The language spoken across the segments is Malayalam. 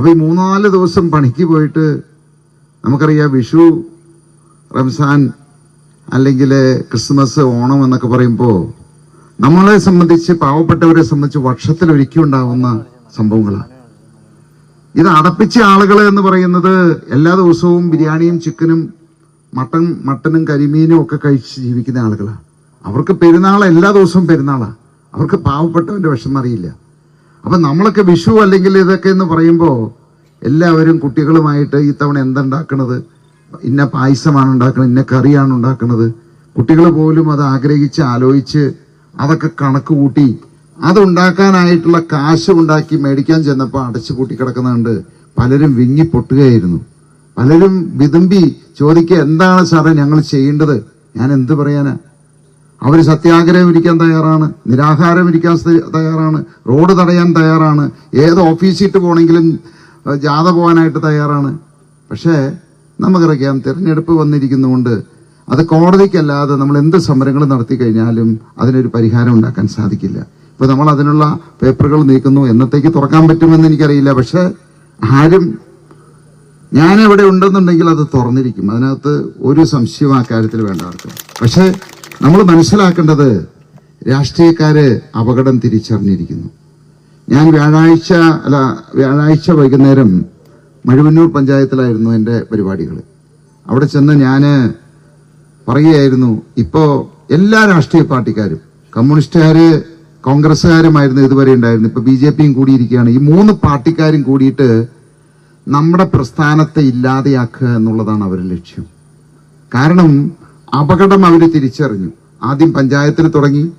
അപ്പൊ ഈ മൂന്നാൽ ദിവസം പണിക്ക് പോയിട്ട് നമുക്കറിയാം വിഷു റംസാൻ അല്ലെങ്കിൽ ക്രിസ്മസ് ഓണം എന്നൊക്കെ പറയുമ്പോൾ നമ്മളെ സംബന്ധിച്ച് പാവപ്പെട്ടവരെ സംബന്ധിച്ച് വർഷത്തിൽ ഒരിക്കലും ഉണ്ടാവുന്ന സംഭവങ്ങളാണ് ഇത് അടപ്പിച്ച ആളുകൾ എന്ന് പറയുന്നത് എല്ലാ ദിവസവും ബിരിയാണിയും ചിക്കനും മട്ടൻ മട്ടനും കരിമീനും ഒക്കെ കഴിച്ച് ജീവിക്കുന്ന ആളുകളാണ് അവർക്ക് പെരുന്നാൾ എല്ലാ ദിവസവും പെരുന്നാളാണ് അവർക്ക് പാവപ്പെട്ടവന്റെ വിഷമം അറിയില്ല. അപ്പൊ നമ്മളൊക്കെ വിഷു അല്ലെങ്കിൽ ഇതൊക്കെ എന്ന് പറയുമ്പോൾ എല്ലാവരും കുട്ടികളുമായിട്ട് ഈ തവണ എന്തുണ്ടാക്കണത്? ഇന്ന പായസമാണ് ഉണ്ടാക്കുന്നത് ഇന്ന കറിയാണ് ഉണ്ടാക്കുന്നത് കുട്ടികൾ പോലും അത് ആഗ്രഹിച്ച് ആലോചിച്ച് അതൊക്കെ കണക്ക് കൂട്ടി അതുണ്ടാക്കാനായിട്ടുള്ള കാശ് ഉണ്ടാക്കി മേടിക്കാൻ ചെന്നപ്പോൾ അടച്ചു പൂട്ടി കിടക്കുന്നുണ്ട്. പലരും വിങ്ങി പൊട്ടുകയായിരുന്നു. പലരും വിതുമ്പി ചോദിക്കുക എന്താണ് സാറേ ഞങ്ങൾ ചെയ്യേണ്ടത്? ഞാൻ എന്ത് പറയാനാ? അവർ സത്യാഗ്രഹം ഇരിക്കാൻ തയ്യാറാണ് നിരാഹാരം ഇരിക്കാൻ തയ്യാറാണ് റോഡ് തടയാൻ തയ്യാറാണ് ഏത് ഓഫീസിട്ട് പോകണമെങ്കിലും ജാഥ പോകാനായിട്ട് തയ്യാറാണ്. പക്ഷേ നമുക്കറിയാം തിരഞ്ഞെടുപ്പ് വന്നിരിക്കുന്നതുകൊണ്ട് അത് കോടതിക്കല്ലാതെ നമ്മൾ എന്ത് സമരങ്ങൾ നടത്തി കഴിഞ്ഞാലും അതിനൊരു പരിഹാരം ഉണ്ടാക്കാൻ സാധിക്കില്ല. ഇപ്പോൾ നമ്മൾ അതിനുള്ള പേപ്പറുകൾ നീക്കുന്നു എന്നത്തേക്ക് തുറക്കാൻ പറ്റുമെന്ന് എനിക്കറിയില്ല. പക്ഷേ ആരും ഞാൻ ഉണ്ടെന്നുണ്ടെങ്കിൽ അത് തുറന്നിരിക്കും. അതിനകത്ത് ഒരു സംശയവും ആ കാര്യത്തിൽ വേണ്ട ആർക്കും പക്ഷെ നമ്മൾ മനസ്സിലാക്കേണ്ടത് രാഷ്ട്രീയക്കാര് അപകടം തിരിച്ചറിഞ്ഞിരിക്കുന്നു. ഞാൻ വ്യാഴാഴ്ച അല്ല വ്യാഴാഴ്ച വൈകുന്നേരം മഴുവന്നൂർ പഞ്ചായത്തിലായിരുന്നു എന്റെ പരിപാടികൾ. അവിടെ ചെന്ന് ഞാൻ പറയുകയായിരുന്നു ഇപ്പോൾ എല്ലാ രാഷ്ട്രീയ പാർട്ടിക്കാരും കമ്മ്യൂണിസ്റ്റുകാർ കോൺഗ്രസ്സുകാരുമായിരുന്നു ഇതുവരെ ഉണ്ടായിരുന്നു ഇപ്പോൾ ബി ജെ പിയും കൂടിയിരിക്കുകയാണ്. ഈ മൂന്ന് പാർട്ടിക്കാരും കൂടിയിട്ട് നമ്മുടെ പ്രസ്ഥാനത്തെ ഇല്ലാതെയാക്കുക എന്നുള്ളതാണ് അവരുടെ ലക്ഷ്യം. കാരണം അപകടം അവർ തിരിച്ചറിഞ്ഞു. ആദ്യം പഞ്ചായത്തിൽ തുടങ്ങി.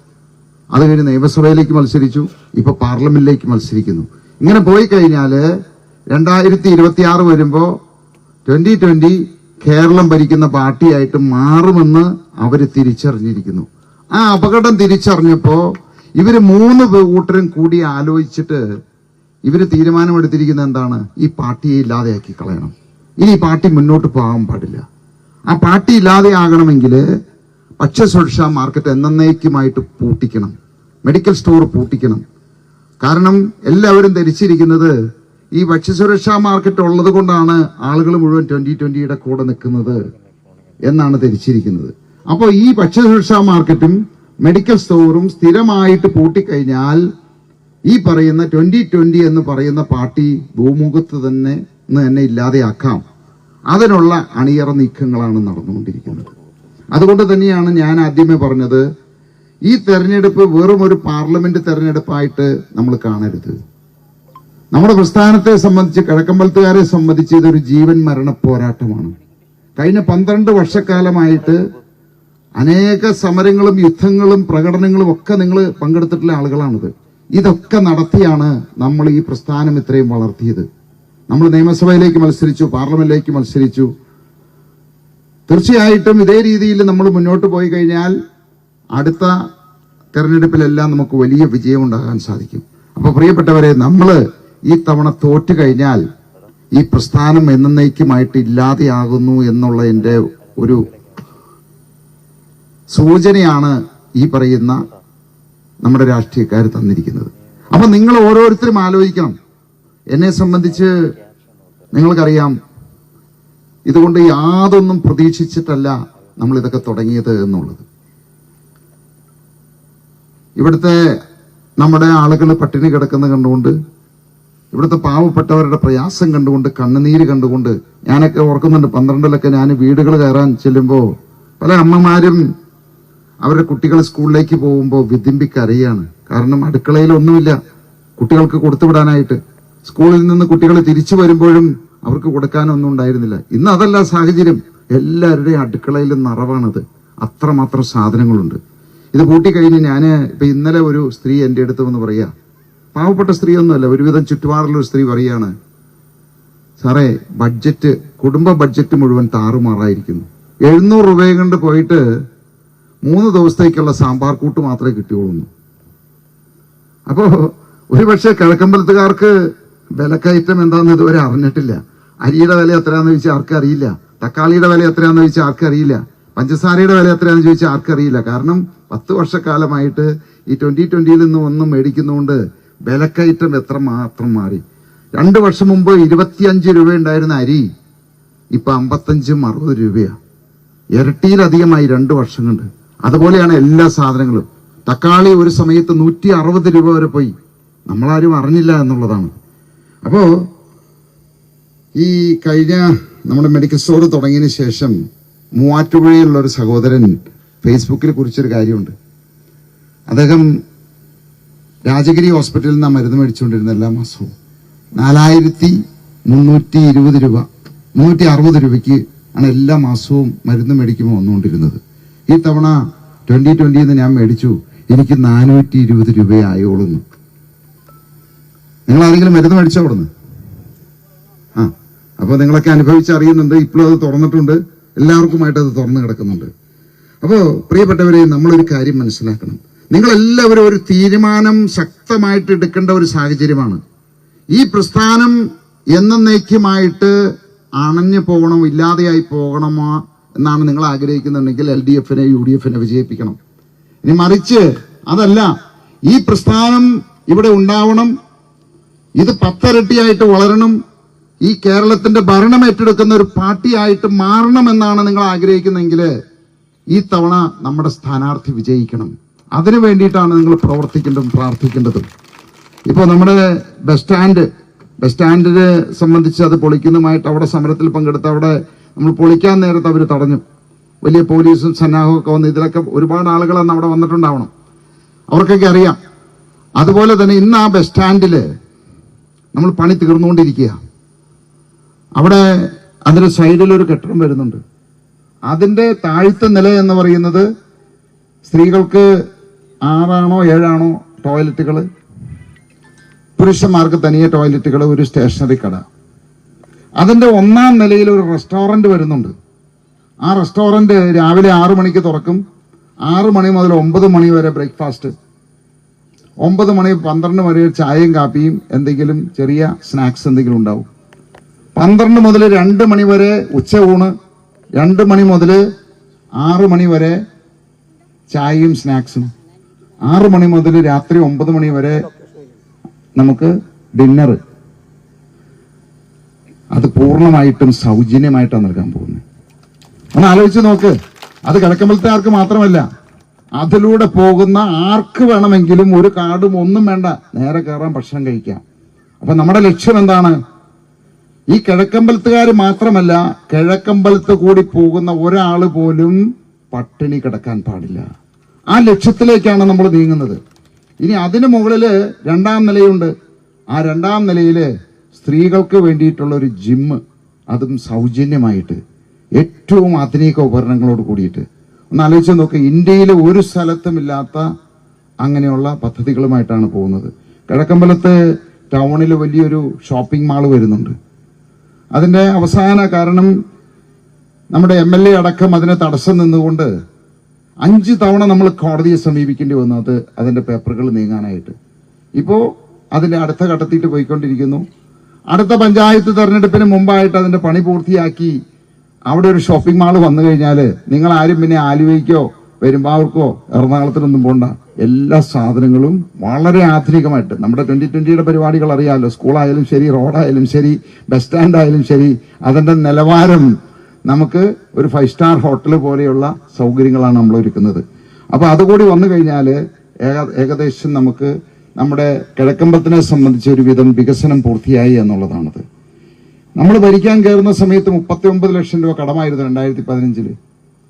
അത് കഴിഞ്ഞ് നിയമസഭയിലേക്ക് മത്സരിച്ചു. ഇപ്പൊ പാർലമെന്റിലേക്ക് മത്സരിക്കുന്നു. ഇങ്ങനെ പോയി കഴിഞ്ഞാൽ രണ്ടായിരത്തി ഇരുപത്തി ആറ് വരുമ്പോ ട്വന്റി ട്വന്റി കേരളം ഭരിക്കുന്ന പാർട്ടിയായിട്ട് മാറുമെന്ന് അവർ തിരിച്ചറിഞ്ഞിരിക്കുന്നു. ആ അപകടം തിരിച്ചറിഞ്ഞപ്പോൾ ഇവർ മൂന്ന് കൂട്ടരും കൂടി ആലോചിച്ചിട്ട് ഇവർ തീരുമാനമെടുത്തിരിക്കുന്നത് എന്താണ്? ഈ പാർട്ടിയെ ഇല്ലാതെയാക്കി കളയണം. ഇനി ഈ പാർട്ടി മുന്നോട്ട് പോകാൻ പാടില്ല. ആ പാർട്ടി ഇല്ലാതെയാകണമെങ്കിൽ ഭക്ഷ്യസുരക്ഷാ മാർക്കറ്റ് എന്നേക്കുമായിട്ട് പൂട്ടിക്കണം. മെഡിക്കൽ സ്റ്റോർ പൂട്ടിക്കണം. കാരണം എല്ലാവരും ധരിച്ചിരിക്കുന്നത് ഈ ഭക്ഷ്യസുരക്ഷാ മാർക്കറ്റ് ഉള്ളത് കൊണ്ടാണ് ആളുകൾ മുഴുവൻ ട്വന്റി ട്വന്റിയുടെ കൂടെ നിൽക്കുന്നത് എന്നാണ് ധരിച്ചിരിക്കുന്നത്. അപ്പോൾ ഈ ഭക്ഷ്യസുരക്ഷാ മാർക്കറ്റും മെഡിക്കൽ സ്റ്റോറും സ്ഥിരമായിട്ട് പൂട്ടിക്കഴിഞ്ഞാൽ ഈ പറയുന്ന ട്വന്റി ട്വന്റി എന്ന് പറയുന്ന പാർട്ടി ഭൂമുഖത്ത് തന്നെ തന്നെ ഇല്ലാതെയാക്കാം. അതിനുള്ള അണിയറ നീക്കങ്ങളാണ് നടന്നുകൊണ്ടിരിക്കുന്നത്. അതുകൊണ്ട് തന്നെയാണ് ഞാൻ ആദ്യമേ പറഞ്ഞത് ഈ തെരഞ്ഞെടുപ്പ് വെറും ഒരു പാർലമെന്റ് തെരഞ്ഞെടുപ്പായിട്ട് നമ്മൾ കാണരുത്. നമ്മുടെ പ്രസ്ഥാനത്തെ സംബന്ധിച്ച് കിഴക്കമ്പലത്തുകാരെ സംബന്ധിച്ച് ഇതൊരു ജീവൻ മരണ പോരാട്ടമാണ്. കഴിഞ്ഞ പന്ത്രണ്ട് വർഷക്കാലമായിട്ട് അനേക സമരങ്ങളും യുദ്ധങ്ങളും പ്രകടനങ്ങളും ഒക്കെ നിങ്ങൾ പങ്കെടുത്തിട്ടുള്ള ആളുകളാണിത്. ഇതൊക്കെ നടത്തിയാണ് നമ്മൾ ഈ പ്രസ്ഥാനം ഇത്രയും വളർത്തിയത്. നമ്മൾ നിയമസഭയിലേക്ക് മത്സരിച്ചു പാർലമെന്റിലേക്ക് മത്സരിച്ചു. തീർച്ചയായിട്ടും ഇതേ രീതിയിൽ നമ്മൾ മുന്നോട്ട് പോയി കഴിഞ്ഞാൽ അടുത്ത തെരഞ്ഞെടുപ്പിലെല്ലാം നമുക്ക് വലിയ വിജയം ഉണ്ടാകാൻ സാധിക്കും. അപ്പോൾ പ്രിയപ്പെട്ടവരെ നമ്മൾ ഈ തവണ തോറ്റു കഴിഞ്ഞാൽ ഈ പ്രസ്ഥാനം എന്നേക്കുമായിട്ട് ഇല്ലാതെയാകുന്നു എന്നുള്ള എന്റെ ഒരു സൂചനയാണ് ഈ പറയുന്ന നമ്മുടെ രാഷ്ട്രീയക്കാർ തന്നിരിക്കുന്നത്. അപ്പൊ നിങ്ങൾ ഓരോരുത്തരും ആലോചിക്കണം. എന്നെ സംബന്ധിച്ച് നിങ്ങൾക്കറിയാം ഇതുകൊണ്ട് യാതൊന്നും പ്രതീക്ഷിച്ചിട്ടല്ല നമ്മൾ ഇതൊക്കെ തുടങ്ങിയത് എന്നുള്ളത്. ഇവിടുത്തെ നമ്മുടെ ആളുകൾ പട്ടിണി കിടക്കുന്ന കണ്ടുകൊണ്ട് ഇവിടുത്തെ പാവപ്പെട്ടവരുടെ പ്രയാസം കണ്ടുകൊണ്ട് കണ്ണുനീര് കണ്ടുകൊണ്ട് ഞാനൊക്കെ ഓർക്കുന്നുണ്ട് പന്ത്രണ്ടിലൊക്കെ ഞാൻ വീടുകൾ കയറാൻ ചെല്ലുമ്പോൾ പല അമ്മമാരും അവരുടെ കുട്ടികൾ സ്കൂളിലേക്ക് പോകുമ്പോൾ വിതിമ്പി കരയാണ് കാരണം അടുക്കളയിൽ ഒന്നുമില്ല. കുട്ടികൾക്ക് കൊടുത്തുവിടാനായിട്ട് സ്കൂളിൽ നിന്ന് കുട്ടികൾ തിരിച്ചു വരുമ്പോഴും അവർക്ക് കൊടുക്കാനൊന്നും ഉണ്ടായിരുന്നില്ല. ഇന്ന് അതല്ല സാഹചര്യം. എല്ലാവരുടെയും അടുക്കളയിൽ നിറവാണത്. അത്രമാത്രം സാധനങ്ങളുണ്ട്. ഇത് കൂട്ടിക്കഴിഞ്ഞ് ഞാൻ ഇപ്പം ഇന്നലെ ഒരു സ്ത്രീ എന്റെ അടുത്ത് വന്ന് പറയാ. പാവപ്പെട്ട സ്ത്രീയൊന്നുമല്ല ഒരുവിധം ചുറ്റുപാടുള്ള ഒരു സ്ത്രീ പറയാണ് സാറേ ബഡ്ജറ്റ് കുടുംബ ബഡ്ജറ്റ് മുഴുവൻ താറുമാറായിരിക്കുന്നു. എഴുന്നൂറ് രൂപയും കൊണ്ട് പോയിട്ട് മൂന്ന് ദിവസത്തേക്കുള്ള സാമ്പാർ കൂട്ട് മാത്രമേ കിട്ടിയുള്ളൂ. അപ്പോ ഒരുപക്ഷെ കിഴക്കമ്പലത്തുകാർക്ക് വിലക്കയറ്റം എന്താണെന്ന് ഇതുവരെ അറിഞ്ഞിട്ടില്ല. അരിയുടെ വില എത്രയാണെന്ന് ചോദിച്ചാൽ ആർക്കറിയില്ല തക്കാളിയുടെ വില എത്രയാണെന്ന് ചോദിച്ചാൽ ആർക്കറിയില്ല പഞ്ചസാരയുടെ വില എത്രയാണെന്ന് ചോദിച്ചാൽ ആർക്കറിയില്ല കാരണം പത്ത് വർഷക്കാലമായിട്ട് ഈ ട്വന്റി ട്വന്റിയിൽ നിന്ന് ഒന്നും മേടിക്കുന്നതുകൊണ്ട് വിലക്കയറ്റം എത്ര മാത്രം മാറി. രണ്ട് വർഷം മുമ്പ് ഇരുപത്തിയഞ്ച് രൂപ ഉണ്ടായിരുന്ന അരി ഇപ്പൊ അമ്പത്തഞ്ചും അറുപത് രൂപയാണ് ഇരട്ടിയിലധികമായി രണ്ട് വർഷം കൊണ്ട് അതുപോലെയാണ് എല്ലാ സാധനങ്ങളും. തക്കാളി ഒരു സമയത്ത് നൂറ്റി അറുപത് രൂപ വരെ പോയി. നമ്മളാരും അറിഞ്ഞില്ല എന്നുള്ളതാണ്. അപ്പോ ഈ കഴിഞ്ഞ നമ്മുടെ മെഡിക്കൽ സ്റ്റോർ തുടങ്ങിയതിന് ശേഷം മൂവാറ്റുപുഴയിലുള്ള ഒരു സഹോദരൻ ഫേസ്ബുക്കിൽ കുറിച്ചൊരു കാര്യമുണ്ട്. അദ്ദേഹം രാജഗിരി ഹോസ്പിറ്റലിൽ നിന്ന് മരുന്ന് മേടിച്ചുകൊണ്ടിരുന്ന എല്ലാ മാസവും നാലായിരത്തി മുന്നൂറ്റി ഇരുപത് രൂപ മുന്നൂറ്റി അറുപത് രൂപയ്ക്ക് ആണ് എല്ലാ മാസവും മരുന്ന് മേടിക്കുമ്പോൾ വന്നുകൊണ്ടിരുന്നത്. ഈ തവണ ട്വന്റി നിന്ന് ഞാൻ മേടിച്ചു. എനിക്ക് നാനൂറ്റി ഇരുപത് രൂപയായോളുന്നു. നിങ്ങൾ ആരെങ്കിലും മരുന്ന് മേടിച്ചോ അവിടുന്ന്? ആ അപ്പൊ നിങ്ങളൊക്കെ അനുഭവിച്ചറിയുന്നുണ്ട് ഇപ്പോഴും അത് തുറന്നിട്ടുണ്ട് എല്ലാവർക്കുമായിട്ട് അത് തുറന്നു കിടക്കുന്നുണ്ട്. അപ്പോൾ പ്രിയപ്പെട്ടവരെ നമ്മളൊരു കാര്യം മനസ്സിലാക്കണം. നിങ്ങളെല്ലാവരും ഒരു തീരുമാനം ശക്തമായിട്ട് എടുക്കേണ്ട ഒരു സാഹചര്യമാണ്. ഈ പ്രസ്ഥാനം എന്നേക്കുമായിട്ട് അണഞ്ഞു പോകണോ ഇല്ലാതെയായി പോകണമോ എന്നാണ് നിങ്ങൾ ആഗ്രഹിക്കുന്നുണ്ടെങ്കിൽ എൽ ഡി എഫിനെ യു ഡി എഫിനെ വിജയിപ്പിക്കണം. ഇനി മറിച്ച് അതല്ല ഈ പ്രസ്ഥാനം ഇവിടെ ഉണ്ടാവണം ഇത് പത്തരട്ടിയായിട്ട് വളരണം. ഈ കേരളത്തിന്റെ ഭരണം ഏറ്റെടുക്കുന്ന ഒരു പാർട്ടിയായിട്ട് മാറണമെന്നാണ് നിങ്ങൾ ആഗ്രഹിക്കുന്നതെങ്കിൽ ഈ തവണ നമ്മുടെ സ്ഥാനാർത്ഥി വിജയിക്കണം. അതിനു വേണ്ടിയിട്ടാണ് നിങ്ങൾ പ്രവർത്തിക്കേണ്ടതും പ്രാർത്ഥിക്കേണ്ടതും. ഇപ്പോൾ നമ്മുടെ ബസ് സ്റ്റാൻഡ് ബസ് സ്റ്റാൻഡിനെ സംബന്ധിച്ച് അത് പൊളിക്കുന്നതുമായിട്ട് അവിടെ സമരത്തിൽ പങ്കെടുത്ത് അവിടെ നമ്മൾ പൊളിക്കാൻ നേരത്ത് അവർ തടഞ്ഞു. വലിയ പോലീസും സന്നാഹവും ഒക്കെ വന്ന് ഇതിലൊക്കെ ഒരുപാട് ആളുകൾ അന്ന് അവിടെ വന്നിട്ടുണ്ടാവണം. അവർക്കൊക്കെ അറിയാം. അതുപോലെ തന്നെ ഇന്ന് ആ ബസ് സ്റ്റാൻഡിൽ നമ്മൾ പണി തീർന്നുകൊണ്ടിരിക്കുക അവിടെ അതിന്റെ സൈഡിൽ ഒരു കെട്ടിടം വരുന്നുണ്ട്. അതിന്റെ താഴ്ത്ത നില എന്ന് പറയുന്നത് സ്ത്രീകൾക്ക് ആറാണോ ഏഴാണോ ടോയ്ലറ്റുകൾ? പുരുഷന്മാർക്ക് തനിയെ ടോയ്ലറ്റുകൾ ഒരു സ്റ്റേഷനറി കട. അതിന്റെ ഒന്നാം നിലയിൽ ഒരു റെസ്റ്റോറന്റ് വരുന്നുണ്ട്. ആ റെസ്റ്റോറന്റ് രാവിലെ ആറു മണിക്ക് തുറക്കും. ആറു മണി മുതൽ ഒമ്പത് മണി വരെ ബ്രേക്ക്ഫാസ്റ്റ്. ഒമ്പത് മണി പന്ത്രണ്ട് മണി ചായയും കാപ്പിയും എന്തെങ്കിലും ചെറിയ സ്നാക്സ് എന്തെങ്കിലും ഉണ്ടാവും. പന്ത്രണ്ട് മുതൽ രണ്ട് മണി വരെ ഉച്ച ഊണ് രണ്ട് മണി മുതൽ ആറ് മണി വരെ ചായയും സ്നാക്സും. ആറ് മണി മുതൽ രാത്രി ഒമ്പത് മണി വരെ നമുക്ക് ഡിന്നർ അത് പൂർണമായിട്ടും സൗജന്യമായിട്ടാണ് നൽകാൻ പോകുന്നത്. ഒന്ന് ആലോചിച്ച് നോക്ക്. അത് കിടക്കുമ്പോഴത്തെ ആർക്ക് മാത്രമല്ല. അതിലൂടെ പോകുന്ന ആർക്ക് വേണമെങ്കിലും ഒരു കാർഡും ഒന്നും വേണ്ട. നേരെ കയറാൻ ഭക്ഷണം കഴിക്കാം. അപ്പൊ നമ്മുടെ ലക്ഷ്യം എന്താണ്? ഈ കിഴക്കമ്പലത്തുകാർ മാത്രമല്ല കിഴക്കമ്പലത്ത് കൂടി പോകുന്ന ഒരാൾ പോലും പട്ടിണി കിടക്കാൻ പാടില്ല. ആ ലക്ഷ്യത്തിലേക്കാണ് നമ്മൾ നീങ്ങുന്നത്. ഇനി അതിനു മുകളിൽ രണ്ടാം നിലയുണ്ട്. ആ രണ്ടാം നിലയിൽ സ്ത്രീകൾക്ക് വേണ്ടിയിട്ടുള്ള ഒരു ജിമ്മ്. അതും സൗജന്യമായിട്ട്. ഏറ്റവും ആധുനിക ഉപകരണങ്ങളോട് കൂടിയിട്ട്. ഒന്ന് ആലോചിച്ച് നോക്ക് ഇന്ത്യയിലെ ഒരു സ്ഥലത്തും ഇല്ലാത്ത അങ്ങനെയുള്ള പദ്ധതികളുമായിട്ടാണ് പോകുന്നത്. കിഴക്കമ്പലത്ത് ടൗണിൽ വലിയൊരു ഷോപ്പിംഗ് മാൾ വരുന്നുണ്ട്. അതിന്റെ അവസാന കാരണം നമ്മുടെ എം എൽ എ അടക്കം അതിനെ തടസ്സം നിന്നുകൊണ്ട് അഞ്ച് തവണ നമ്മൾ കോടതിയെ സമീപിക്കേണ്ടി വന്നു. അത് അതിന്റെ പേപ്പറുകൾ നീങ്ങാനായിട്ട്. ഇപ്പോൾ അതിന്റെ അടുത്ത ഘട്ടത്തിൽ പോയിക്കൊണ്ടിരിക്കുന്നു. അടുത്ത പഞ്ചായത്ത് തെരഞ്ഞെടുപ്പിന് മുമ്പായിട്ട് അതിന്റെ പണി പൂർത്തിയാക്കി അവിടെ ഒരു ഷോപ്പിംഗ് മാൾ വന്നു കഴിഞ്ഞാൽ നിങ്ങൾ ആരും പിന്നെ ആലുവയ്ക്കോ പെരുമ്പാവൂർക്കോ എറണാകുളത്തിനൊന്നും പോണ്ട. എല്ലാ സാധനങ്ങളും വളരെ ആധുനികമായിട്ട്. നമ്മുടെ ട്വന്റി ട്വന്റിയുടെ പരിപാടികൾ അറിയാമല്ലോ സ്കൂളായാലും ശരി റോഡായാലും ശരി ബസ് സ്റ്റാൻഡ് ആയാലും ശരി അതിന്റെ നിലവാരം നമുക്ക് ഒരു ഫൈവ് സ്റ്റാർ ഹോട്ടൽ പോലെയുള്ള സൗകര്യങ്ങളാണ് നമ്മൾ ഒരുക്കുന്നത്. അപ്പോൾ അതുകൂടി വന്നു കഴിഞ്ഞാൽ ഏകദേശം നമുക്ക് നമ്മുടെ കിഴക്കമ്പത്തിനെ സംബന്ധിച്ച് ഒരുവിധം വികസനം പൂർത്തിയായി എന്നുള്ളതാണത്. നമ്മൾ ഭരിക്കാൻ കയറുന്ന സമയത്ത് മുപ്പത്തി ഒമ്പത് ലക്ഷം രൂപ കടമായിരുന്നു രണ്ടായിരത്തി പതിനഞ്ചിൽ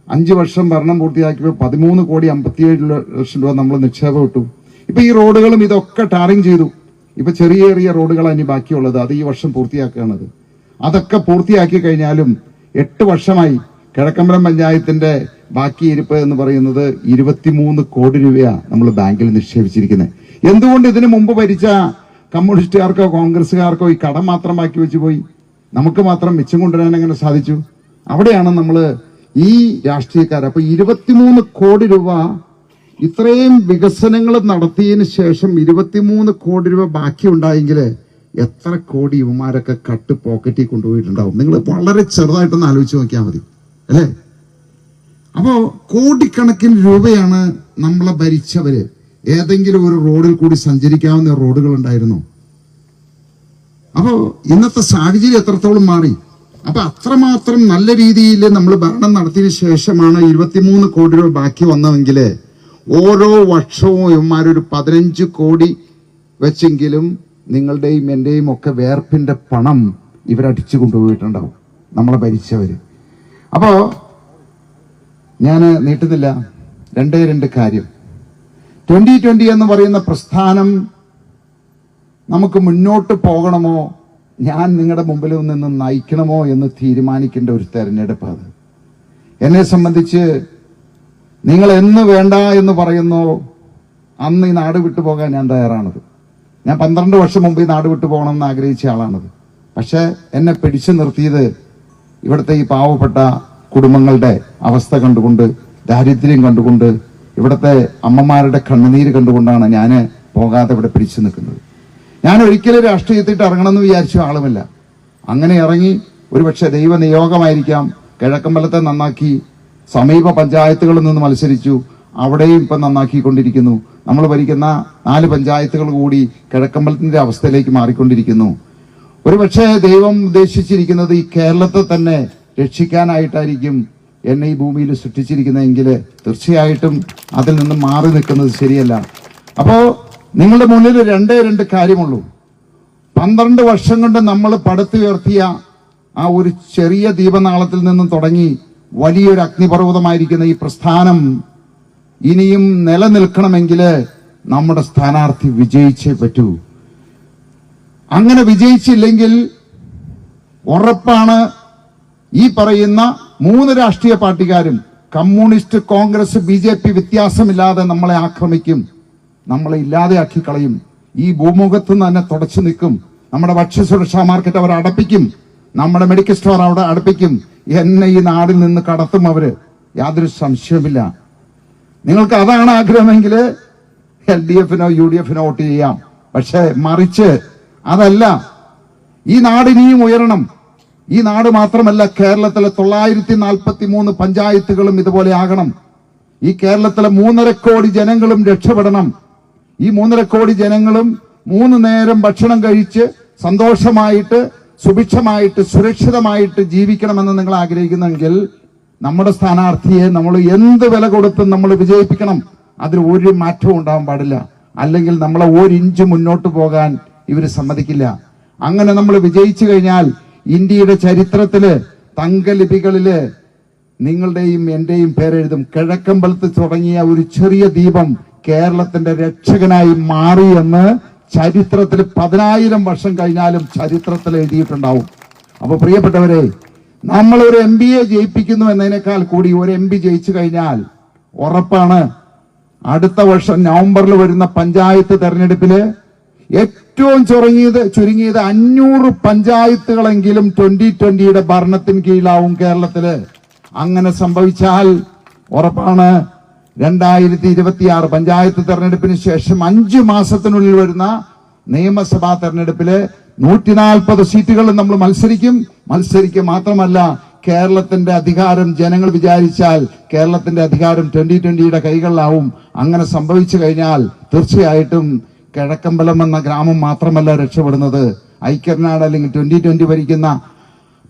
അഞ്ച് വർഷം ഭരണം പൂർത്തിയാക്കിയപ്പോൾ പതിമൂന്ന് കോടി അമ്പത്തിയേഴ് ലക്ഷം രൂപ നമ്മൾ നിക്ഷേപം ഇട്ടു. ഇപ്പൊ ഈ റോഡുകളും ഇതൊക്കെ ടാറിങ് ചെയ്തു. ഇപ്പൊ ചെറിയ ചെറിയ റോഡുകളാണ് ഇനി ബാക്കിയുള്ളത്. അത് ഈ വർഷം പൂർത്തിയാക്കുകയാണത്. അതൊക്കെ പൂർത്തിയാക്കി കഴിഞ്ഞാലും എട്ട് വർഷമായി കിഴക്കമ്പലം പഞ്ചായത്തിന്റെ ബാക്കി ഇരിപ്പ് എന്ന് പറയുന്നത് ഇരുപത്തിമൂന്ന് കോടി രൂപയാണ് നമ്മൾ ബാങ്കിൽ നിക്ഷേപിച്ചിരിക്കുന്നത് എന്തുകൊണ്ട് ഇതിനു മുമ്പ് ഭരിച്ച കമ്മ്യൂണിസ്റ്റുകാർക്കോ കോൺഗ്രസ്സുകാർക്കോ ഈ കടം മാത്രം ബാക്കി വെച്ച് പോയി? നമുക്ക് മാത്രം മിച്ചം കൊണ്ടുവരാൻ എങ്ങനെ സാധിച്ചു? അവിടെയാണ് നമ്മൾ ഈ രാഷ്ട്രീയക്കാർ അപ്പൊ ഇരുപത്തിമൂന്ന് കോടി രൂപ ഇത്രയും വികസനങ്ങൾ നടത്തിയതിന് ശേഷം ഇരുപത്തിമൂന്ന് കോടി രൂപ ബാക്കി ഉണ്ടായെങ്കിൽ എത്ര കോടി ഇവന്മാരൊക്കെ കട്ട് പോക്കറ്റിൽ കൊണ്ടുപോയിട്ടുണ്ടാവും? നിങ്ങൾ വളരെ ചെറുതായിട്ടൊന്ന് ആലോചിച്ച് നോക്കിയാൽ മതി. അല്ലേ? അപ്പോ കോടിക്കണക്കിന് രൂപയാണ് നമ്മളെ ഭരിച്ചവര്. ഏതെങ്കിലും ഒരു റോഡിൽ കൂടി സഞ്ചരിക്കാവുന്ന റോഡുകൾ ഉണ്ടായിരുന്നു. അപ്പോ ഇന്നത്തെ സാഹചര്യം എത്രത്തോളം മാറി? അപ്പൊ അത്രമാത്രം നല്ല രീതിയിൽ നമ്മൾ ഭരണം നടത്തിയ ശേഷമാണ് ഇരുപത്തിമൂന്ന് കോടി രൂപ ബാക്കി വന്നതെങ്കിൽ ഓരോ വർഷവും ഇവന്മാരൊരു പതിനഞ്ച് കോടി വെച്ചെങ്കിലും നിങ്ങളുടെയും എന്റെയും ഒക്കെ വേർപ്പിന്റെ പണം ഇവരടിച്ചു കൊണ്ടുപോയിട്ടുണ്ടാവും നമ്മളെ ഭരിച്ചവര്. അപ്പോൾ ഞാൻ നീട്ടുന്നില്ല. രണ്ടേ രണ്ട് കാര്യം. ട്വന്റി ട്വന്റി എന്ന് പറയുന്ന പ്രസ്ഥാനം നമുക്ക് മുന്നോട്ട് പോകണമോ? ഞാൻ നിങ്ങളുടെ മുമ്പിൽ നിന്ന് നയിക്കണമോ എന്ന് തീരുമാനിക്കേണ്ട ഒരു തെരഞ്ഞെടുപ്പ് അത്. എന്നെ സംബന്ധിച്ച് നിങ്ങൾ എന്ന് വേണ്ട എന്ന് പറയുന്നു. അന്ന് ഈ നാട് വിട്ടു പോകാൻ ഞാൻ തയ്യാറാണത്. ഞാൻ പന്ത്രണ്ട് വർഷം മുമ്പ് ഈ നാട് വിട്ടു പോകണമെന്ന് ആഗ്രഹിച്ച ആളാണത്. പക്ഷെ എന്നെ പിടിച്ചു നിർത്തിയത് ഇവിടുത്തെ ഈ പാവപ്പെട്ട കുടുംബങ്ങളുടെ അവസ്ഥ കണ്ടുകൊണ്ട് ദാരിദ്ര്യം കണ്ടുകൊണ്ട് ഇവിടുത്തെ അമ്മമാരുടെ കണ്ണുനീര് കണ്ടുകൊണ്ടാണ് ഞാൻ പോകാതെ ഇവിടെ പിടിച്ചു നിൽക്കുന്നത്. ഞാൻ ഒരിക്കലും രാഷ്ട്രീയത്തിട്ട് ഇറങ്ങണമെന്ന് വിചാരിച്ച ആളുമില്ല. അങ്ങനെ ഇറങ്ങി ഒരുപക്ഷെ ദൈവ നിയോഗമായിരിക്കാം. കിഴക്കമ്പലത്തെ നന്നാക്കി സമീപ പഞ്ചായത്തുകളിൽ നിന്ന് മത്സരിച്ചു. അവിടെയും ഇപ്പം നന്നാക്കിക്കൊണ്ടിരിക്കുന്നു. നമ്മൾ ഭരിക്കുന്ന നാല് പഞ്ചായത്തുകൾ കൂടി കിഴക്കമ്പലത്തിന്റെ അവസ്ഥയിലേക്ക് മാറിക്കൊണ്ടിരിക്കുന്നു. ഒരുപക്ഷെ ദൈവം ഉദ്ദേശിച്ചിരിക്കുന്നത് ഈ കേരളത്തെ തന്നെ രക്ഷിക്കാനായിട്ടായിരിക്കും എന്നെ ഈ ഭൂമിയിൽ സൃഷ്ടിച്ചിരിക്കുന്നതെങ്കിൽ തീർച്ചയായിട്ടും അതിൽ നിന്ന് മാറി നിൽക്കുന്നത് ശരിയല്ല. അപ്പോ നിങ്ങളുടെ മുന്നിൽ രണ്ടേ രണ്ട് കാര്യമുള്ളൂ. പന്ത്രണ്ട് വർഷം കൊണ്ട് നമ്മൾ പടുത്തുയർത്തിയ ആ ഒരു ചെറിയ ദീപനാളത്തിൽ നിന്നും തുടങ്ങി വലിയൊരു അഗ്നിപർവതമായിരിക്കുന്ന ഈ പ്രസ്ഥാനം ഇനിയും നിലനിൽക്കണമെങ്കിൽ നമ്മുടെ സ്ഥാനാർത്ഥി വിജയിച്ചേ പറ്റൂ. അങ്ങനെ വിജയിച്ചില്ലെങ്കിൽ ഉറപ്പാണ് ഈ പറയുന്ന മൂന്ന് രാഷ്ട്രീയ പാർട്ടിക്കാരും കമ്മ്യൂണിസ്റ്റ് കോൺഗ്രസ് ബി വ്യത്യാസമില്ലാതെ നമ്മളെ ആക്രമിക്കും. നമ്മളെ ഇല്ലാതെയാക്കി കളയും. ഈ ഭൂമുഖത്ത് നിന്ന് തന്നെ തുടച്ചു നിൽക്കും. നമ്മുടെ ഭക്ഷ്യസുരക്ഷാ മാർക്കറ്റ് അവർ അടപ്പിക്കും. നമ്മുടെ മെഡിക്കൽ സ്റ്റോർ അവിടെ അടപ്പിക്കും. എന്നെ ഈ നാടിൽ നിന്ന് കടത്തും അവർ. യാതൊരു സംശയവുമില്ല. നിങ്ങൾക്ക് അതാണ് ആഗ്രഹമെങ്കിൽ എൽ ഡി എഫിനോ യു ഡി എഫിനോ വോട്ട് ചെയ്യാം. പക്ഷെ മറിച്ച് അതല്ല. ഈ നാട് ഇനിയും ഉയരണം. ഈ നാട് മാത്രമല്ല കേരളത്തിലെ തൊള്ളായിരത്തി നാൽപ്പത്തി മൂന്ന് പഞ്ചായത്തുകളും ഇതുപോലെ ആകണം. ഈ കേരളത്തിലെ മൂന്നര കോടി ജനങ്ങളും രക്ഷപ്പെടണം. ഈ മൂന്നര കോടി ജനങ്ങളും മൂന്ന് നേരം ഭക്ഷണം കഴിച്ച് സന്തോഷമായിട്ട് സുഭിക്ഷമായിട്ട് സുരക്ഷിതമായിട്ട് ജീവിക്കണമെന്ന് നിങ്ങൾ ആഗ്രഹിക്കുന്നെങ്കിൽ നമ്മുടെ സ്ഥാനാർത്ഥിയെ നമ്മൾ എന്ത് വില കൊടുത്തും നമ്മൾ വിജയിപ്പിക്കണം. അതിൽ ഒരു മാറ്റവും ഉണ്ടാവാൻ പാടില്ല. അല്ലെങ്കിൽ നമ്മളെ ഒരു ഇഞ്ച് മുന്നോട്ട് പോകാൻ ഇവർ സമ്മതിക്കില്ല. അങ്ങനെ നമ്മൾ വിജയിച്ചു കഴിഞ്ഞാൽ ഇന്ത്യയുടെ ചരിത്രത്തിൽ തങ്കലിപികളിൽ നിങ്ങളുടെയും എന്റെയും പേരെഴുതും കിഴക്കമ്പലത്ത് തുടങ്ങിയ ഒരു ചെറിയ ദീപം കേരളത്തിന്റെ രക്ഷകനായി മാറി എന്ന് ചരിത്രത്തിൽ പതിനായിരം വർഷം കഴിഞ്ഞാലും ചരിത്രത്തിൽ എഴുതിയിട്ടുണ്ടാവും. അപ്പൊ പ്രിയപ്പെട്ടവരെ നമ്മൾ ഒരു എം എ ജയിപ്പിക്കുന്നു എന്നതിനേക്കാൾ കൂടി ഒരു എം പി ജയിച്ചു കഴിഞ്ഞാൽ ഉറപ്പാണ് അടുത്ത വർഷം നവംബറിൽ വരുന്ന പഞ്ചായത്ത് തെരഞ്ഞെടുപ്പിൽ ഏറ്റവും ചുരുങ്ങിയത് ചുരുങ്ങിയത് അഞ്ഞൂറ് പഞ്ചായത്തുകളെങ്കിലും ട്വന്റി ട്വന്റിയുടെ ഭരണത്തിന് കീഴിലാവും കേരളത്തിൽ. അങ്ങനെ സംഭവിച്ചാൽ ഉറപ്പാണ് രണ്ടായിരത്തി ഇരുപത്തിയാറ് പഞ്ചായത്ത് തെരഞ്ഞെടുപ്പിന് ശേഷം അഞ്ചു മാസത്തിനുള്ളിൽ വരുന്ന നിയമസഭാ തെരഞ്ഞെടുപ്പിൽ നൂറ്റി നാൽപ്പത് സീറ്റുകളിൽ നമ്മൾ മത്സരിക്കും. മത്സരിക്കുക മാത്രമല്ല കേരളത്തിന്റെ അധികാരം ജനങ്ങൾ വിചാരിച്ചാൽ കേരളത്തിന്റെ അധികാരം ട്വന്റി ട്വന്റിയുടെ കൈകളിലാവും. അങ്ങനെ സംഭവിച്ചു കഴിഞ്ഞാൽ തീർച്ചയായിട്ടും കിഴക്കമ്പലം എന്ന ഗ്രാമം മാത്രമല്ല രക്ഷപ്പെടുന്നത്. ഐക്യനാട് അല്ലെങ്കിൽ ട്വന്റി ട്വന്റി ഭരിക്കുന്ന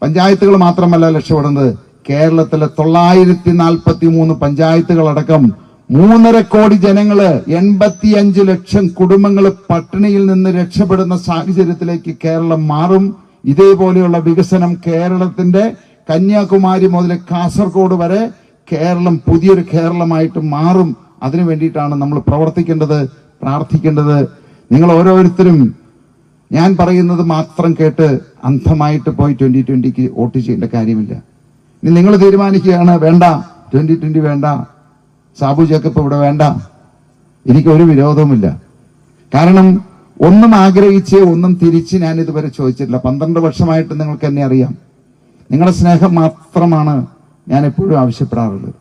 പഞ്ചായത്തുകൾ മാത്രമല്ല രക്ഷപ്പെടുന്നത്. കേരളത്തിലെ തൊള്ളായിരത്തി നാൽപ്പത്തി മൂന്ന് പഞ്ചായത്തുകളടക്കം മൂന്നര കോടി ജനങ്ങൾ എൺപത്തിയഞ്ച് ലക്ഷം കുടുംബങ്ങൾ പട്ടിണിയിൽ നിന്ന് രക്ഷപ്പെടുന്ന സാഹചര്യത്തിലേക്ക് കേരളം മാറും. ഇതേപോലെയുള്ള വികസനം കേരളത്തിന്റെ കന്യാകുമാരി മുതൽ കാസർഗോഡ് വരെ കേരളം പുതിയൊരു കേരളമായിട്ട് മാറും. അതിനു വേണ്ടിയിട്ടാണ് നമ്മൾ പ്രവർത്തിക്കേണ്ടത് പ്രാർത്ഥിക്കേണ്ടത്. നിങ്ങൾ ഓരോരുത്തരും ഞാൻ പറയുന്നത് മാത്രം കേട്ട് അന്ധമായിട്ട് പോയി ട്വന്റി ട്വന്റിക്ക് വോട്ട് ചെയ്യേണ്ട കാര്യമില്ല. നിങ്ങൾ തീരുമാനിക്കുകയാണ് വേണ്ട. ട്വന്റി ട്വന്റി വേണ്ട. സാബു ജേക്കബ് ഇവിടെ വേണ്ട. എനിക്ക് ഒരു വിരോധവുമില്ല. കാരണം ഒന്നും ആഗ്രഹിച്ച് ഒന്നും തിരിച്ച് ഞാൻ ഇതുവരെ ചോദിച്ചിട്ടില്ല. പന്ത്രണ്ട് വർഷമായിട്ട് നിങ്ങൾക്ക് എന്നെ അറിയാം. നിങ്ങളുടെ സ്നേഹം മാത്രമാണ് ഞാൻ എപ്പോഴും ആവശ്യപ്പെടാറുള്ളത്.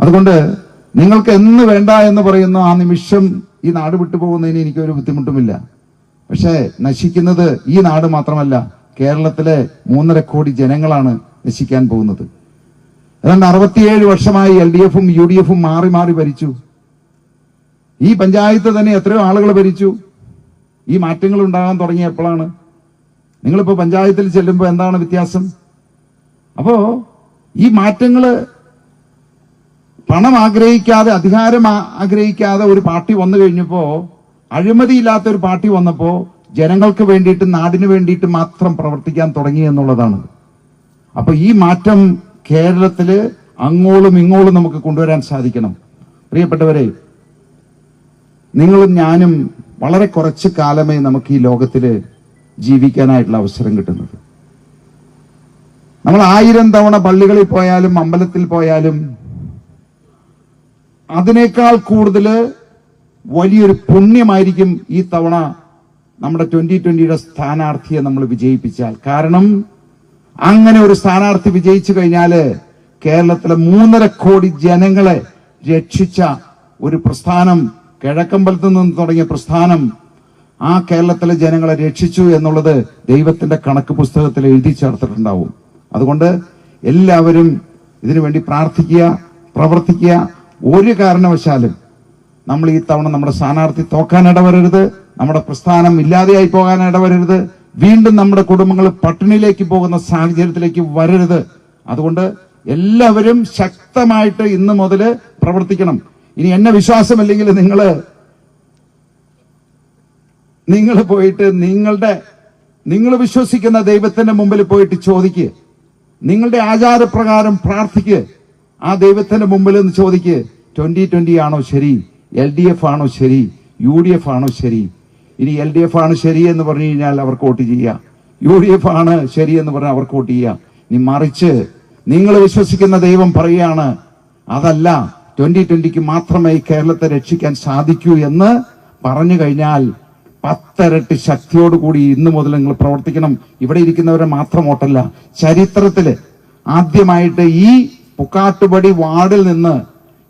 അതുകൊണ്ട് നിങ്ങൾക്ക് എന്ന് വേണ്ട എന്ന് പറയുന്ന ആ നിമിഷം ഈ നാട് വിട്ടുപോകുന്നതിന് എനിക്കൊരു ബുദ്ധിമുട്ടുമില്ല. പക്ഷേ നശിക്കുന്നത് ഈ നാട് മാത്രമല്ല കേരളത്തിലെ മൂന്നര കോടി ജനങ്ങളാണ് നശിക്കാൻ പോകുന്നത്. അതുകൊണ്ട് അറുപത്തിയേഴ് വർഷമായി എൽ ഡി എഫും യു ഡി എഫും മാറി മാറി ഭരിച്ചു. ഈ പഞ്ചായത്ത് തന്നെ എത്രയോ ആളുകൾ ഭരിച്ചു. ഈ മാറ്റങ്ങൾ ഉണ്ടാകാൻ തുടങ്ങിയപ്പോഴാണ്. എപ്പോഴാണ് നിങ്ങളിപ്പോ പഞ്ചായത്തിൽ ചെല്ലുമ്പോൾ എന്താണ് വ്യത്യാസം? അപ്പോൾ ഈ മാറ്റങ്ങൾ പണം ആഗ്രഹിക്കാതെ അധികാരം ആഗ്രഹിക്കാതെ ഒരു പാർട്ടി വന്നു കഴിഞ്ഞപ്പോ അഴിമതിയില്ലാത്ത ഒരു പാർട്ടി വന്നപ്പോൾ ജനങ്ങൾക്ക് വേണ്ടിയിട്ട് നാടിന് വേണ്ടിയിട്ട് മാത്രം പ്രവർത്തിക്കാൻ തുടങ്ങി എന്നുള്ളതാണ്. അപ്പൊ ഈ മാറ്റം കേരളത്തിൽ അങ്ങോളും ഇങ്ങോളും നമുക്ക് കൊണ്ടുവരാൻ സാധിക്കണം. പ്രിയപ്പെട്ടവരെ നിങ്ങളും ഞാനും വളരെ കുറച്ച് കാലമേ നമുക്ക് ഈ ലോകത്തിൽ ജീവിക്കാനായിട്ടുള്ള അവസരം കിട്ടുന്നത്. നമ്മൾ ആയിരം തവണ പള്ളികളിൽ പോയാലും അമ്പലത്തിൽ പോയാലും അതിനേക്കാൾ കൂടുതൽ വലിയൊരു പുണ്യമായിരിക്കും ഈ തവണ നമ്മുടെ ട്വന്റി ട്വന്റിയുടെ സ്ഥാനാർത്ഥിയെ നമ്മൾ വിജയിപ്പിച്ചാൽ. കാരണം അങ്ങനെ ഒരു സ്ഥാനാർത്ഥി വിജയിച്ചു കഴിഞ്ഞാൽ കേരളത്തിലെ മൂന്നര കോടി ജനങ്ങളെ രക്ഷിച്ച ഒരു പ്രസ്ഥാനം കിഴക്കമ്പലത്തു നിന്ന് തുടങ്ങിയ പ്രസ്ഥാനം ആ കേരളത്തിലെ ജനങ്ങളെ രക്ഷിച്ചു എന്നുള്ളത് ദൈവത്തിന്റെ കണക്ക് പുസ്തകത്തിൽ എഴുതി ചേർത്തിട്ടുണ്ടാവും. അതുകൊണ്ട് എല്ലാവരും ഇതിനുവേണ്ടി പ്രാർത്ഥിക്കുക പ്രവർത്തിക്കുക. ഒരു കാരണവശാലും നമ്മൾ ഈ തവണ നമ്മുടെ സ്ഥാനാർത്ഥി തോക്കാൻ ഇടവരരുത് നമ്മുടെ പ്രസ്ഥാനം ഇല്ലാതെയായി പോകാൻ ഇടവരരുത്. വീണ്ടും നമ്മുടെ കുടുംബങ്ങൾ പട്ടിണിയിലേക്ക് പോകുന്ന സാഹചര്യത്തിലേക്ക് വരരുത്. അതുകൊണ്ട് എല്ലാവരും ശക്തമായിട്ട് ഇന്ന് മുതൽ പ്രവർത്തിക്കണം. ഇനി എന്നെ വിശ്വാസമല്ലെങ്കിൽ നിങ്ങൾ നിങ്ങൾ പോയിട്ട് നിങ്ങളുടെ നിങ്ങൾ വിശ്വസിക്കുന്ന ദൈവത്തിന്റെ മുമ്പിൽ പോയിട്ട് ചോദിക്ക്. നിങ്ങളുടെ ആചാരപ്രകാരം പ്രാർത്ഥിക്കുക ആ ദൈവത്തിന്റെ മുമ്പിൽ നിന്ന് ചോദിക്ക്. ട്വന്റി ട്വന്റി ആണോ ശരി? എൽ ഡി എഫ് ആണോ ശരി? യു ഡി എഫ് ആണോ ശരി? ഇനി എൽ ഡി എഫ് ആണ് ശരിയെന്ന് പറഞ്ഞു കഴിഞ്ഞാൽ അവർക്ക് വോട്ട് ചെയ്യാം. യു ഡി എഫ് ആണ് ശരിയെന്ന് പറഞ്ഞാൽ അവർക്ക് വോട്ട് ചെയ്യാം. ഇനി മറിച്ച് നിങ്ങൾ വിശ്വസിക്കുന്ന ദൈവം പറയുകയാണ് അതല്ല ട്വന്റി ട്വന്റിക്ക് മാത്രമേ കേരളത്തെ രക്ഷിക്കാൻ സാധിക്കൂ എന്ന് പറഞ്ഞു കഴിഞ്ഞാൽ പത്തരട്ടി ശക്തിയോടുകൂടി ഇന്നു മുതൽ നിങ്ങൾ പ്രവർത്തിക്കണം. ഇവിടെ ഇരിക്കുന്നവരെ മാത്രം വോട്ടല്ല ചരിത്രത്തിൽ ആദ്യമായിട്ട് ഈ പുക്കാട്ടുപടി വാർഡിൽ നിന്ന്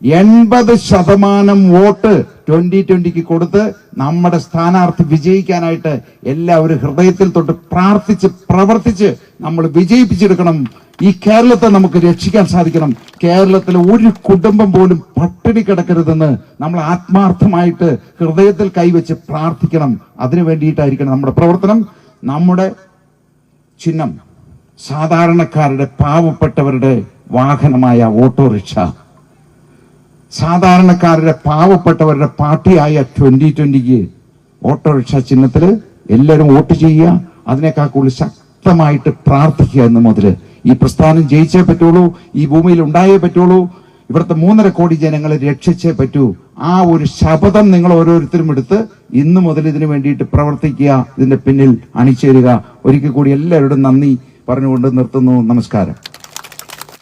എൺപത് ശതമാനം വോട്ട് ട്വന്റി ട്വന്റിക്ക് കൊടുത്ത് നമ്മുടെ സ്ഥാനാർത്ഥി വിജയിക്കാനായിട്ട് എല്ലാവരും ഹൃദയത്തിൽ തൊട്ട് പ്രാർത്ഥിച്ച് പ്രവർത്തിച്ച് നമ്മൾ വിജയിപ്പിച്ചെടുക്കണം. ഈ കേരളത്തെ നമുക്ക് രക്ഷിക്കാൻ സാധിക്കണം. കേരളത്തിലെ ഒരു കുടുംബം പോലും പട്ടിണി കിടക്കരുതെന്ന് നമ്മൾ ആത്മാർത്ഥമായിട്ട് ഹൃദയത്തിൽ കൈവച്ച് പ്രാർത്ഥിക്കണം. അതിനു വേണ്ടിയിട്ടായിരിക്കണം നമ്മുടെ പ്രവർത്തനം. നമ്മുടെ ചിഹ്നം സാധാരണക്കാരുടെ പാവപ്പെട്ടവരുടെ വാഹനമായ ഓട്ടോറിക്ഷ. സാധാരണക്കാരുടെ പാവപ്പെട്ടവരുടെ പാർട്ടിയായ ട്വന്റി ട്വന്റിക്ക് ഓട്ടോറിക്ഷ ചിഹ്നത്തിൽ എല്ലാവരും വോട്ട് ചെയ്യുക അതിനേക്കാൾ കൂടുതൽ ശക്തമായിട്ട് പ്രാർത്ഥിക്കുക എന്ന് മുതൽ ഈ പ്രസ്ഥാനം ജയിച്ചേ പറ്റുള്ളൂ ഈ ഭൂമിയിൽ ഉണ്ടായേ പറ്റുള്ളൂ ഇവിടുത്തെ മൂന്നര കോടി ജനങ്ങളെ രക്ഷിച്ചേ പറ്റൂ. ആ ഒരു ശപഥം നിങ്ങൾ ഓരോരുത്തരും എടുത്ത് ഇന്നു മുതൽ ഇതിനു വേണ്ടിയിട്ട് പ്രവർത്തിക്കുക ഇതിന്റെ പിന്നിൽ അണിചേരുക. ഒരിക്കൽ കൂടി എല്ലാവരോടും നന്ദി പറഞ്ഞുകൊണ്ട് നിർത്തുന്നു. നമസ്കാരം.